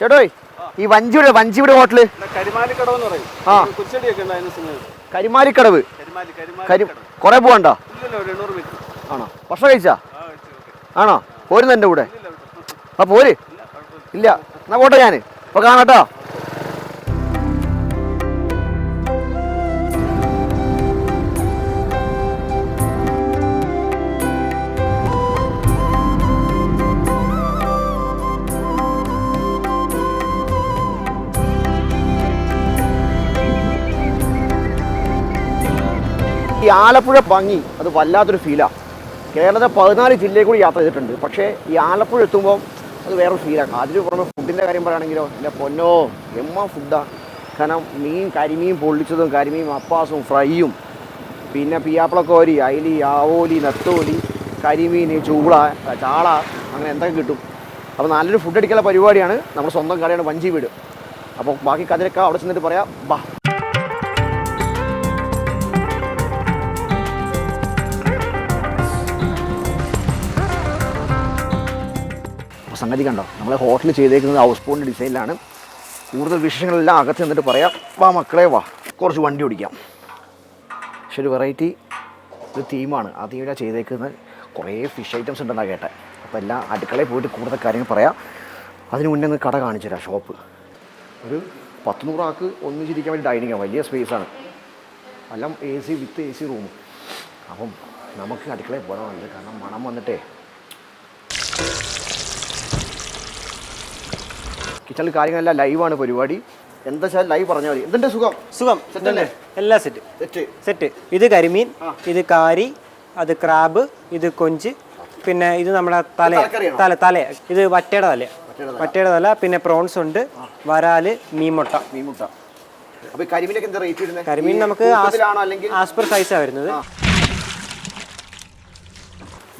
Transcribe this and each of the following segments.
ചേട്ടോയ് ഈ വഞ്ചിയുടെ വഞ്ചിയുടെ ഹോട്ടൽ. കരിമാലിക്കടവ് കുറെ മീറ്റർ. ആണോ? ഭക്ഷണം കഴിച്ചാ? ആണോ? പോരുന്നെ എന്റെ കൂടെ. ആ പോര്. ഇല്ല ഇല്ല. എന്നാ പോട്ടെ ഞാൻ ഇപ്പൊ കാണാട്ടോ ഈ ആലപ്പുഴ ഭംഗി അത് വല്ലാത്തൊരു ഫീലാണ് കേരളത്തെ പതിനാല് ജില്ലയിൽ കൂടി യാത്ര ചെയ്തിട്ടുണ്ട്. പക്ഷേ ഈ ആലപ്പുഴ എത്തുമ്പോൾ അത് വേറൊരു ഫീലാണ് അതിന് പുറമെ ഫുഡിന്റെ കാര്യം പറയുകയാണെങ്കിലോ എന്റെ പൊന്നോ എമ്മ ഫുഡാണ് കാരണം മീൻ കരിമീൻ പൊള്ളിച്ചതും കരിമീൻ അപ്പാസും ഫ്രൈയും പിന്നെ പിയാപ്പിളക്കോരി അയിലി ആവോലി നത്തോലി കരിമീൻ ചൂള ചാള അങ്ങനെ എന്തൊക്കെ കിട്ടും. അപ്പോൾ നല്ലൊരു ഫുഡ് അടിക്കാനുള്ള പരിപാടിയാണ് നമ്മുടെ സ്വന്തം കടയാണ് വഞ്ചി വീട്. അപ്പോൾ ബാക്കി കഥയൊക്കെ അവിടെ ചെന്നിട്ട് പറയാം. ബാ. അപ്പോൾ സംഗതി കണ്ടോ? നമ്മൾ ഹോട്ടലിൽ ചെയ്തേക്കുന്നത് ഹൗസ് ബോട്ടിന്റെ ഡിസൈനിലാണ് കൂടുതൽ വിശേഷങ്ങളെല്ലാം അകത്ത് നിന്നിട്ട് പറയാം. വാ മക്കളെ വാ. കുറച്ച് വണ്ടി ഓടിക്കാം. പക്ഷെ ഒരു വെറൈറ്റി ഒരു തീമാണ് ആ തീമിലാണ് ചെയ്തേക്കുന്നത്. കുറേ ഫിഷ് ഐറ്റംസ് ഉണ്ടെന്നാണ് കേട്ടെ. അപ്പോൾ എല്ലാം അടുക്കളയിൽ പോയിട്ട് കൂടുതൽ കാര്യങ്ങൾ പറയാം. അതിന് മുന്നേ ഒന്ന് കട കാണിച്ചു തരാം ഷോപ്പ് ഒരു പത്ത് നൂറാൾക്ക് ഒന്നിച്ചിരിക്കാൻ വേണ്ടി ഡൈനിങ് ആണ്. വലിയ സ്പേസാണ് എല്ലാം A C with A C room അപ്പം നമുക്ക് അടുക്കളയിൽ പോകാൻ കാരണം മണം വന്നിട്ടേ കിച്ചണിൽ കാര്യങ്ങളെല്ലാം ലൈവാണ് പരിപാടി. എന്താ വെച്ചാൽ ലൈവ് പറഞ്ഞാൽ മതി. എന്തിന്റെ സുഖം? സുഖം. സെറ്റല്ലേ? എല്ലാ സെറ്റ്. തെറ്റ് സെറ്റ്. ഇത് കരിമീൻ ഇത് കാരി അത് ക്രാബ് ഇത് കൊഞ്ച് പിന്നെ ഇത് നമ്മുടെ തല? തല തല. ഇത് വറ്റയുടെ തല. വറ്റയുടെ തല. പിന്നെ പ്രോൺസ് ഉണ്ട് വരാൽ മീൻമുട്ട. മീൻമുട്ട. കരിമീൻ നമുക്ക് ആസ്പർ സൈസാണ് വരുന്നത്.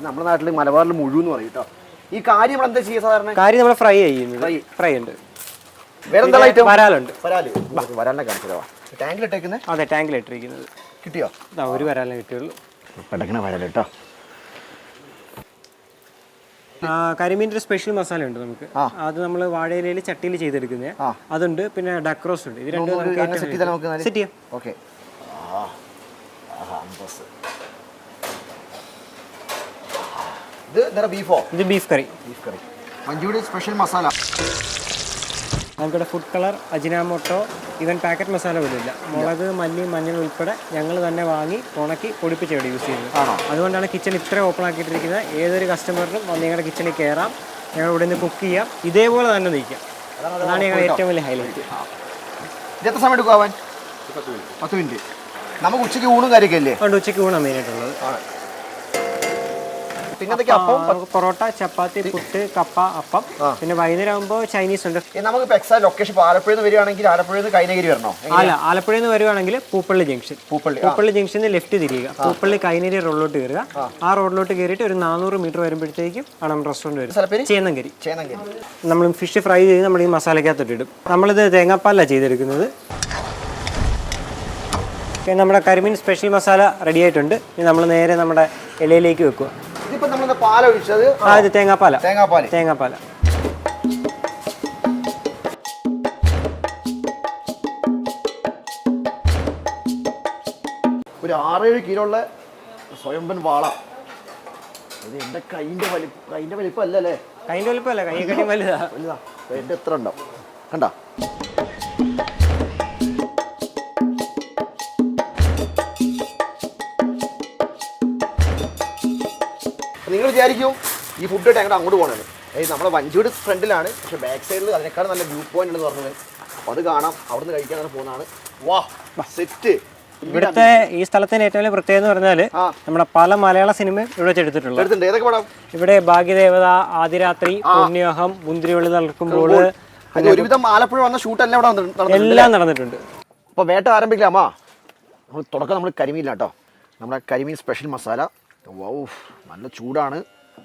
നമ്മുടെ നാട്ടിൽ മലബാറിൽ മുഴുവൻ പറയും കേട്ടോ. ഈ കാര്യം നമ്മൾ എന്താ ചെയ്യുക സാധാരണ? കാര്യം നമ്മൾ ഫ്രൈ ചെയ്യുന്നത് ഫ്രൈ ഉണ്ട്. വേറെ എന്താ പിന്നെ ഐറ്റം വരാലുണ്ട്. വരാൽ. വരാലിനെ കാണിച്ചതാ ടാങ്കിൽ ഇട്ടേക്കുന്നത് അതെ ടാങ്കിൽ ഇട്ടിരിക്കുന്നത്. കിട്ടിയോ? ഇതാ ഒരു വരാലിനെ കിട്ടിയുള്ളൂ. പെടക്കണ വരാൽ കേട്ടോ ആ, കരിമീന്റെ ഒരു സ്പെഷ്യൽ മസാല ഉണ്ട് നമുക്ക്. അത് നമ്മൾ വാഴയിലയിൽ ചട്ടിയിൽ ചെയ്തെടുക്കുന്നത് ആ. അതുണ്ട് പിന്നെ ഡക്രോസ് ഉണ്ട്. ഇത് രണ്ടും? സെറ്റ് ചെയ്യാം. ഓക്കെ ഇത് എന്താ ബീഫോ ഇത് beef curry beef curry manchurian special masala നമുക്കിവിടെ ഫുഡ് കളർ അജിനാമോട്ടോ ഇവൻ പാക്കറ്റ് മസാല പോലും ഇല്ല മുളക് മല്ലി മഞ്ഞൾ ഉൾപ്പെടെ ഞങ്ങൾ തന്നെ വാങ്ങി ഉണക്കി പൊടിപ്പിച്ച് ഇവിടെ യൂസ് ചെയ്യുന്നത്. ആണോ? അതുകൊണ്ടാണ് കിച്ചൺ ഇത്ര ഓപ്പൺ ആക്കിയിട്ടിരിക്കുന്നത്. ഏതൊരു കസ്റ്റമറിനും വന്ന് ഞങ്ങളുടെ കിച്ചണിൽ കയറാം ഞങ്ങൾ ഇവിടെ നിന്ന് കുക്ക് ചെയ്യാം. ഇതേപോലെ തന്നെ നിൽക്കാം. അതാണ് ഞങ്ങളുടെ ഏറ്റവും വലിയ ഹൈലൈറ്റ് എത്ര സമയം എടുക്കും ആവാൻ പത്ത് മിനിറ്റ്. നമുക്ക് ഉച്ചയ്ക്ക് ഊണും കാര്യമൊക്കെ അല്ലേ ഉണ്ട് ഉച്ചയ്ക്ക് ഊണാണ് മെയിനായിട്ടുള്ളത് പിന്നെ അപ്പം പൊറോട്ട ചപ്പാത്തി പുട്ട് കപ്പ അപ്പം. പിന്നെ വൈകുന്നേരം ആകുമ്പോൾ ചൈനീസ് ഉണ്ട്. നമുക്ക് എക്സാ ലൊക്കേഷൻ ആലപ്പുഴ ആലപ്പുഴയിൽ നിന്ന് വരികയാണെങ്കിൽ ആലപ്പുഴയിൽ നിന്ന് കൈനഗിരി വരണോ? അല്ല ആലപ്പുഴയിൽ നിന്ന് വരുവാണെങ്കിൽ പൂപ്പള്ളി ജംഗ്ഷൻ. പൂപ്പള്ളി പൂപ്പള്ളി ജംഗ്ഷനിൽ ലെഫ്റ്റ് തിരിയുക. പൂപ്പള്ളി കൈനേരി റോഡിലോട്ട് കയറുക. ആ. റോഡിലോട്ട് കയറിയിട്ട് ഒരു നാനൂറ് മീറ്റർ വരുമ്പോഴത്തേക്കും ആണ് റെസ്റ്റോറന്റ് റെസ്റ്റോറന്റ് വരും. ചേന്നങ്കരി. ചേനങ്കരി നമ്മൾ ഫിഷ് ഫ്രൈ ചെയ്ത് നമ്മൾ ഈ മസാലക്കകത്തോട്ട് ഇടും. നമ്മളിത് തേങ്ങാപ്പാലല്ല ചെയ്തെടുക്കുന്നത്. നമ്മുടെ കരിമീൻ സ്പെഷ്യൽ മസാല റെഡി ആയിട്ടുണ്ട്. ഇനി നമ്മൾ നേരെ നമ്മുടെ ഇലയിലേക്ക് വെക്കുക. ഇതിപ്പോൾ ഒഴിച്ചത്? ആ. ഇത് തേങ്ങാപ്പാല. തേങ്ങാപ്പാൽ തേങ്ങാപ്പാല. ഒരു ആറേഴ് കിലോ ഉള്ള സ്വയംഭൻ വാള. ഇത് എന്റെ കൈന്റെ വലിപ്പം കൈന്റെ വലിപ്പം കൈന്റെ കൈന്റെ വലുപ്പമല്ല കൈ കട്ടി വലുതാ. വലുതാ. എന്റെ എത്ര ഉണ്ടാവും കണ്ട? നിങ്ങൾ വിചാരിക്കും ഈ ഫുഡ് ആയിട്ട് അങ്ങോട്ട് അങ്ങോട്ട് പോകണമെന്ന് അതായത് നമ്മുടെ വഞ്ചിയുടെ ഫ്രണ്ടിലാണ് പക്ഷേ ബാക്ക് സൈഡിൽ അതിനേക്കാൾ നല്ല വ്യൂ പോയിന്റ് എന്ന് പറഞ്ഞത്. അപ്പോൾ അത് കാണാം അവിടുന്ന് കഴിക്കാൻ അങ്ങനെ പോകുന്നതാണ്. വാ സെറ്റ് ഇവിടുത്തെ ഈ സ്ഥലത്തിന് ഏറ്റവും വലിയ പ്രത്യേകത എന്ന് പറഞ്ഞാൽ നമ്മുടെ പല മലയാള സിനിമയും ഇവിടെ വെച്ച് എടുത്തിട്ടുള്ളത്. എടുത്തിട്ടുണ്ട്. ഏതൊക്കെ പടം? ഇവിടെ ഭാഗ്യദേവത ആദിരാത്രി പുണ്യോഹം മുന്തിരിവള്ളി നടക്കുമ്പോൾ ഒരുവിധം ആലപ്പുഴ വന്ന ഷൂട്ടെല്ലാം ഇവിടെ. എല്ലാം നടന്നിട്ടുണ്ട്. അപ്പോൾ വേട്ട ആരംഭിക്കലാമാ നമ്മൾ തുടക്കം നമ്മൾ കരിമീനാട്ടോ നമ്മുടെ കരിമീൻ സ്പെഷ്യൽ മസാല. വൗ. നല്ല ചൂടാണ്.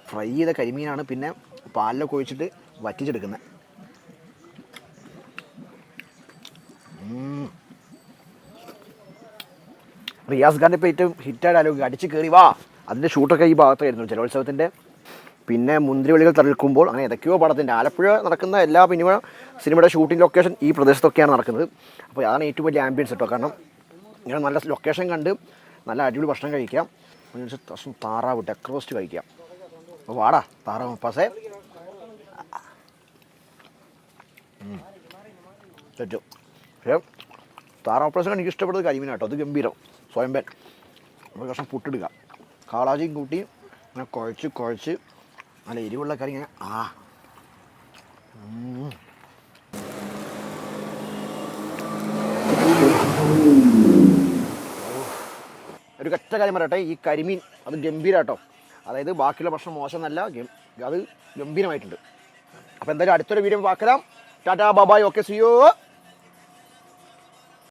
ഫ്രൈ ചെയ്ത കരിമീനാണ്. പിന്നെ പാലിലൊക്കെ ഒഴിച്ചിട്ട് വറ്റിച്ചെടുക്കുന്നത് റിയാസ് ഖാന്റെ ഇപ്പോൾ ഏറ്റവും ഹിറ്റായ ഡയലോഗ് അടിച്ച് കയറി വാ. അതിന്റെ ഷൂട്ടൊക്കെ ഈ ഭാഗത്തായിരുന്നു ജലോത്സവത്തിന്റെ. പിന്നെ മുന്തിരിവള്ളികൾ തളിർക്കുമ്പോൾ അങ്ങനെ ഏതൊക്കെയോ പടത്തിന്റെ ആലപ്പുഴ നടക്കുന്ന എല്ലാ സിനിമ സിനിമയുടെ ഷൂട്ടിംഗ് ലൊക്കേഷൻ ഈ പ്രദേശത്തൊക്കെയാണ് നടക്കുന്നത്. അപ്പോൾ അതാണ് ഏറ്റവും വലിയ ആംബിയൻസ് കേട്ടോ കാരണം ഇങ്ങനെ നല്ല ലൊക്കേഷൻ കണ്ട് നല്ല അടിപൊളി ഭക്ഷണം കഴിക്കാം. അതിനനുസരിച്ച് താറാവ് ഡെക്രോസ്റ്റ് കഴിക്കാം. അപ്പോൾ വാടാ താറാവ് പസേ പറ്റും പക്ഷേ താറാവ് പ്രസം എനിക്ക് ഇഷ്ടപ്പെട്ടത് കരിമീനാട്ടോ. അത് ഗംഭീരം. സ്വയംപൻ ഒരു കഷ്ണം പുട്ടിടുക. കാളാജിയും കൂട്ടി ഇങ്ങനെ കുഴച്ച് കുഴച്ച് നല്ല എരിവുള്ള കറി ഇങ്ങനെ ആ. ഒരു കറ്റ കാര്യം പറയട്ടെ ഈ കരിമീൻ അത് ഗംഭീരാട്ടോ. അതായത് ബാക്കിയുള്ള ഭക്ഷണം മോശമെന്നല്ല അത് ഗംഭീരമായിട്ടുണ്ട്. അപ്പോൾ എന്തായാലും അടുത്തൊരു video പാക്കലാം tata bye bye okay see you